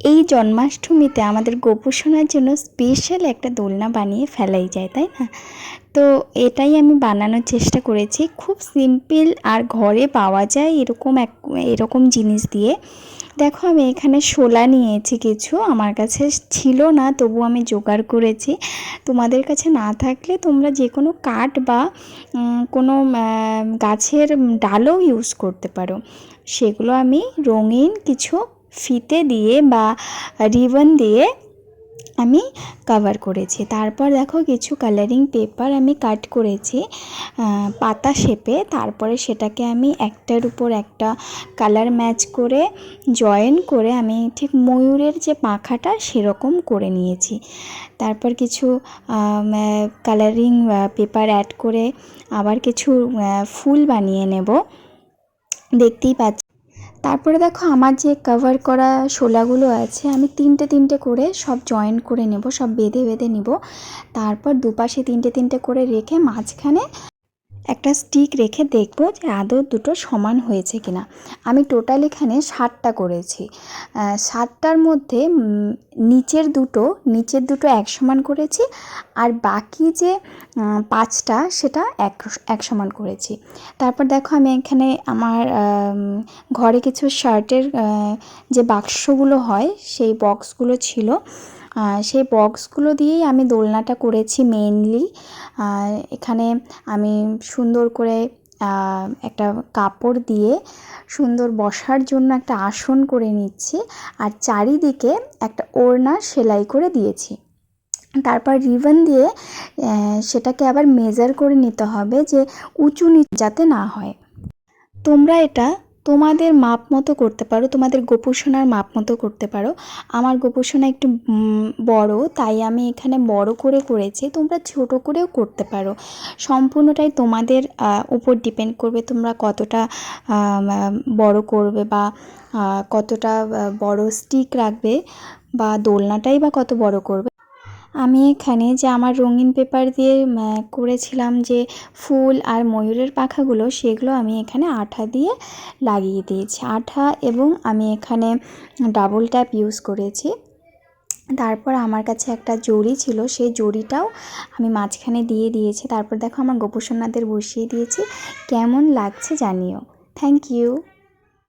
এই জন্মাষ্টমীতে আমাদের গোপুসোনার জন্য স্পেশাল একটা দোলনা বানিয়ে ফেলাই যায়, তাই না? তো এটাই আমি বানানোর চেষ্টা করেছি। খুব সিম্পল আর ঘরে পাওয়া যায় এরকম এক, এরকম জিনিস দিয়ে। দেখো, আমি এখানে শোলা নিয়েছি কিছু, আমার কাছে ছিল না, তবু আমি জোগাড় করেছি। তোমাদের কাছে না থাকলে তোমরা যে কোনো কাঠ বা কোনো গাছের ডালও ইউজ করতে পারো। সেগুলো আমি রঙিন কিছু ফিতে দিয়ে বা রিবন দিয়ে আমি কভার করেছি। তারপর দেখো কিছু কালারিং পেপার আমি কাট করেছি পাতা শেপে। তারপরে সেটাকে আমি একটার উপর একটা কালার ম্যাচ করে জয়েন করে আমি ঠিক ময়ূরের যে পাখাটা সেরকম করে নিয়েছি। তারপর কিছু কালারিং পেপার অ্যাড করে আবার কিছু ফুল বানিয়ে নেব। দেখতেই পাচ্ছ তারপরে দেখো আমার যে কভার করা শোলাগুলো আছে, আমি তিনটে তিনটে করে সব জয়েন করে নেব, সব বেঁধে বেঁধে নেব। তারপর দুপাশে তিনটে তিনটে করে রেখে মাঝখানে একটা স্টিক রেখে দেখব যে আদৌ দুটো সমান হয়েছে কিনা। আমি টোটাল এখানে ষাটটা করেছি। ষাটটার মধ্যে নিচের দুটো নিচের দুটো এক সমান করেছি আর বাকি যে পাঁচটা সেটা এক এক সমান করেছি। তারপর দেখো আমি এখানে আমার ঘরে কিছু শার্টের যে বাক্সগুলো হয়, সেই বক্সগুলো ছিল। সেই বক্সগুলো দিয়েই আমি দোলনাটা করেছি মেইনলি এখানে আমি সুন্দর করে একটা কাপড় দিয়ে সুন্দর বসার জন্য একটা আসন করে নিচ্ছি আর চারিদিকে একটা ওড়না সেলাই করে দিয়েছি। তারপর রিবন দিয়ে সেটাকে আবার মেজার করে নিতে হবে যে উঁচু নিচ যাতে না হয়। তোমরা এটা তোমাদের মাপ মতো করতে পারো, তোমাদের গোপুসোনার মাপ মতো করতে পারো। আমার গোপুসোনা একটু বড়, তাই আমি এখানে বড় করে করেছি, তোমরা ছোট করেও করতে পারো। সম্পূর্ণটাই তোমাদের উপর ডিপেন্ড করবে তোমরা কতটা বড় করবে বা কতটা বড় স্টিক রাখবে বা দোলনাটাই বা কত বড় করবে। আমি এখানে যে আমার রঙিন পেপার দিয়ে করেছিলাম যে ফুল আর ময়ূরের পাখাগুলো, সেগুলো আমি এখানে আঠা দিয়ে লাগিয়ে দিয়েছি। আঠা এবং আমি এখানে ডাবল ট্যাপ ইউজ করেছি। তারপর আমার কাছে একটা জড়ি ছিল সেই জড়িটাও আমি মাঝখানে দিয়ে দিয়েছি। তারপর দেখো, আমার গোপসন্নাদের বসিয়ে দিয়েছি। কেমন লাগছে জানিও। Thank you.